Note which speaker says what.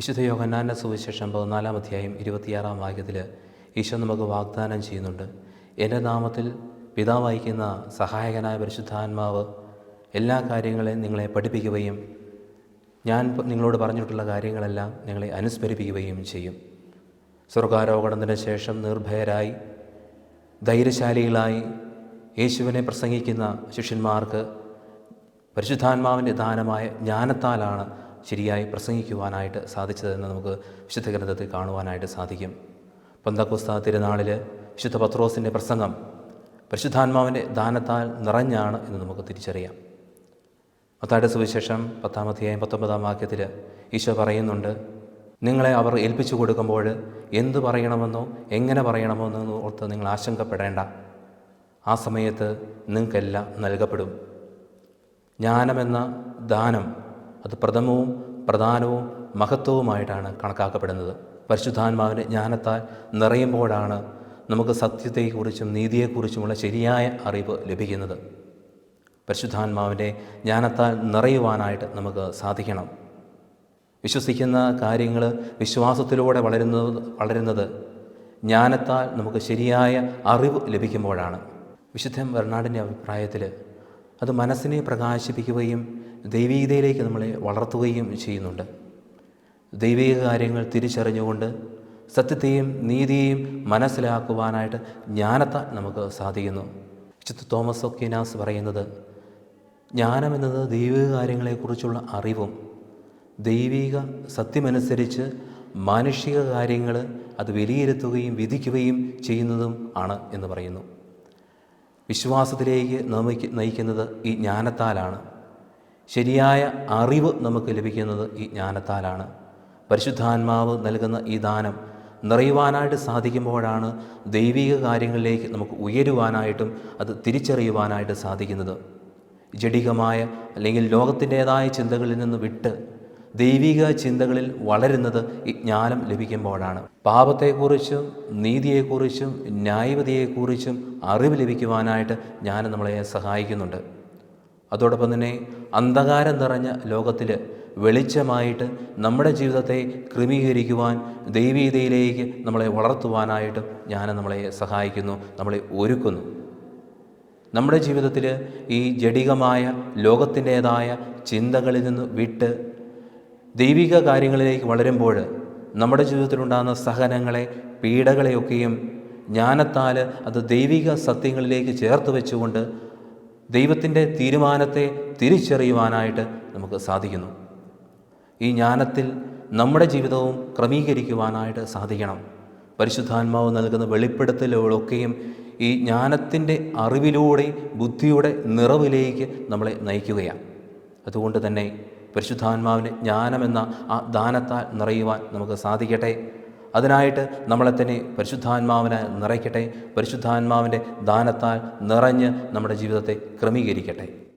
Speaker 1: വിശുദ്ധ യോഹന്നാന്റെ സുവിശേഷം പതിനാലാം അധ്യായം ഇരുപത്തിയാറാം വാക്യത്തിൽ ഈശോ നമുക്ക് വാഗ്ദാനം ചെയ്യുന്നുണ്ട്. എന്റെ നാമത്തിൽ പിതാവ് അയക്കുന്ന സഹായകനായ പരിശുദ്ധാത്മാവ് എല്ലാ കാര്യങ്ങളെയും നിങ്ങളെ പഠിപ്പിക്കുകയും ഞാൻ നിങ്ങളോട് പറഞ്ഞിട്ടുള്ള കാര്യങ്ങളെല്ലാം നിങ്ങളെ അനുസ്മരിപ്പിക്കുകയും ചെയ്യും. സ്വർഗാരോഹണത്തിന് ശേഷം നിർഭയരായി ധൈര്യശാലികളായി യേശുവിനെ പ്രസംഗിക്കുന്ന ശിഷ്യന്മാർക്ക് പരിശുദ്ധാത്മാവിന്റെ ദാനമായ ജ്ഞാനത്താലാണ് ശരിയായി പ്രസംഗിക്കുവാനായിട്ട് സാധിച്ചതെന്ന് നമുക്ക് വിശുദ്ധ ഗ്രന്ഥത്തിൽ കാണുവാനായിട്ട് സാധിക്കും. പന്തക്കുസ്ത തിരുനാളിൽ വിശുദ്ധ പത്രോസിന്റെ പ്രസംഗം പരിശുദ്ധാത്മാവിന്റെ ദാനത്താൽ നിറഞ്ഞാണ് എന്ന് നമുക്ക് തിരിച്ചറിയാം. മത്തായുടെ സുവിശേഷം പത്താമധ്യായം പത്തൊമ്പതാം വാക്യത്തിൽ ഈശോ പറയുന്നുണ്ട് നിങ്ങളെ അവർ ഏൽപ്പിച്ചു കൊടുക്കുമ്പോൾ എന്ത് പറയണമെന്നോ എങ്ങനെ പറയണമെന്നോ ഓർത്ത് നിങ്ങൾ ആശങ്കപ്പെടേണ്ട. ആ സമയത്ത് നിങ്ങൾക്കെല്ലാം നൽകപ്പെടും. ജ്ഞാനമെന്ന ദാനം അത് പ്രഥമവും പ്രധാനവും മഹത്വവുമായിട്ടാണ് കണക്കാക്കപ്പെടുന്നത്. പരിശുദ്ധാത്മാവിന്റെ ജ്ഞാനത്താൽ നിറയുമ്പോഴാണ് നമുക്ക് സത്യത്തെക്കുറിച്ചും നീതിയെക്കുറിച്ചുമുള്ള ശരിയായ അറിവ് ലഭിക്കുന്നത്. പരിശുദ്ധാത്മാവിന്റെ ജ്ഞാനത്താൽ നിറയുവാനായിട്ട് നമുക്ക് സാധിക്കണം. വിശ്വസിക്കുന്ന കാര്യങ്ങൾ വിശ്വാസത്തിലൂടെ വളരുന്നത് വളരുന്നത് ജ്ഞാനത്താൽ നമുക്ക് ശരിയായ അറിവ് ലഭിക്കുമ്പോഴാണ്. വിശുദ്ധം വരണാടിന്റെ അഭിപ്രായത്തിൽ അത് മനസ്സിനെ പ്രകാശിപ്പിക്കുകയും ദൈവീകതയിലേക്ക് നമ്മളെ വളർത്തുകയും ചെയ്യുന്നുണ്ട്. ദൈവിക കാര്യങ്ങൾ തിരിച്ചറിഞ്ഞുകൊണ്ട് സത്യത്തെയും നീതിയെയും മനസ്സിലാക്കുവാനായിട്ട് ജ്ഞാനത്താൽ നമുക്ക് സാധിക്കുന്നു. വിശുദ്ധ തോമസ് ഒക്കീനാസ് പറയുന്നത് ജ്ഞാനമെന്നത് ദൈവിക കാര്യങ്ങളെക്കുറിച്ചുള്ള അറിവും ദൈവിക സത്യമനുസരിച്ച് മാനുഷിക കാര്യങ്ങൾ അത് വിലയിരുത്തുകയും വിധിക്കുകയും ചെയ്യുന്നതും ആണ് എന്ന് പറയുന്നു. വിശ്വാസത്തിലേക്ക് നമുക്ക് നയിക്കുന്നത് ഈ ജ്ഞാനത്താലാണ്. ശരിയായ അറിവ് നമുക്ക് ലഭിക്കുന്നത് ഈ ജ്ഞാനത്താലാണ്. പരിശുദ്ധാത്മാവ് നൽകുന്ന ഈ ദാനം നിറയുവാനായിട്ട് സാധിക്കുമ്പോഴാണ് ദൈവിക കാര്യങ്ങളിലേക്ക് നമുക്ക് ഉയരുവാനായിട്ടും അത് തിരിച്ചറിയുവാനായിട്ട് സാധിക്കുന്നത്. ജഡികമായ അല്ലെങ്കിൽ ലോകത്തിന്റേതായ ചിന്തകളിൽ നിന്ന് വിട്ട് ദൈവിക ചിന്തകളിൽ വളരുന്നത് ഈ ജ്ഞാനം ലഭിക്കുമ്പോഴാണ്. പാപത്തെക്കുറിച്ചും നീതിയെക്കുറിച്ചും ന്യായവതിയെക്കുറിച്ചും അറിവ് ലഭിക്കുവാനായിട്ട് ജ്ഞാനം നമ്മളെ സഹായിക്കുന്നുണ്ട്. അതോടൊപ്പം തന്നെ അന്ധകാരം നിറഞ്ഞ ലോകത്തിൽ വെളിച്ചമായിട്ട് നമ്മുടെ ജീവിതത്തെ ക്രമീകരിക്കുവാൻ ദൈവീതയിലേക്ക് നമ്മളെ വളർത്തുവാനായിട്ടും ഞാൻ നമ്മളെ സഹായിക്കുന്നു നമ്മളെ ഒരുക്കുന്നു. നമ്മുടെ ജീവിതത്തിൽ ഈ ജഡികമായ ലോകത്തിന്റേതായ ചിന്തകളിൽ നിന്ന് വിട്ട് ദൈവിക കാര്യങ്ങളിലേക്ക് വളരുമ്പോൾ നമ്മുടെ ജീവിതത്തിലുണ്ടാകുന്ന സഹനങ്ങളെ പീഡകളെയൊക്കെയും ജ്ഞാനത്താൽ അത് ദൈവിക സത്യങ്ങളിലേക്ക് ചേർത്ത് വെച്ചുകൊണ്ട് ദൈവത്തിന്റെ തീരുമാനത്തെ തിരിച്ചറിയുവാനായിട്ട് നമുക്ക് സാധിക്കുന്നു. ഈ ജ്ഞാനത്തിൽ നമ്മുടെ ജീവിതവും ക്രമീകരിക്കുവാനായിട്ട് സാധിക്കണം. പരിശുദ്ധാത്മാവ് നൽകുന്ന വെളിപ്പെടുത്തലുകളൊക്കെയും ഈ ജ്ഞാനത്തിന്റെ അറിവിലൂടെ ബുദ്ധിയുടെ നിറവിലേക്ക് നമ്മളെ നയിക്കുകയാണ്. അതുകൊണ്ട് തന്നെ പരിശുദ്ധാത്മാവിന്റെ ജ്ഞാനമെന്ന ആ ദാനത്താൽ നിറയുവാൻ നമുക്ക് സാധിക്കട്ടെ. അതിനായിട്ട് നമ്മളെ തന്നെ പരിശുദ്ധാത്മാവിനെ നിറയ്ക്കട്ടെ. പരിശുദ്ധാത്മാവിന്റെ ദാനത്താൽ നിറഞ്ഞ് നമ്മുടെ ജീവിതത്തെ ക്രമീകരിക്കട്ടെ.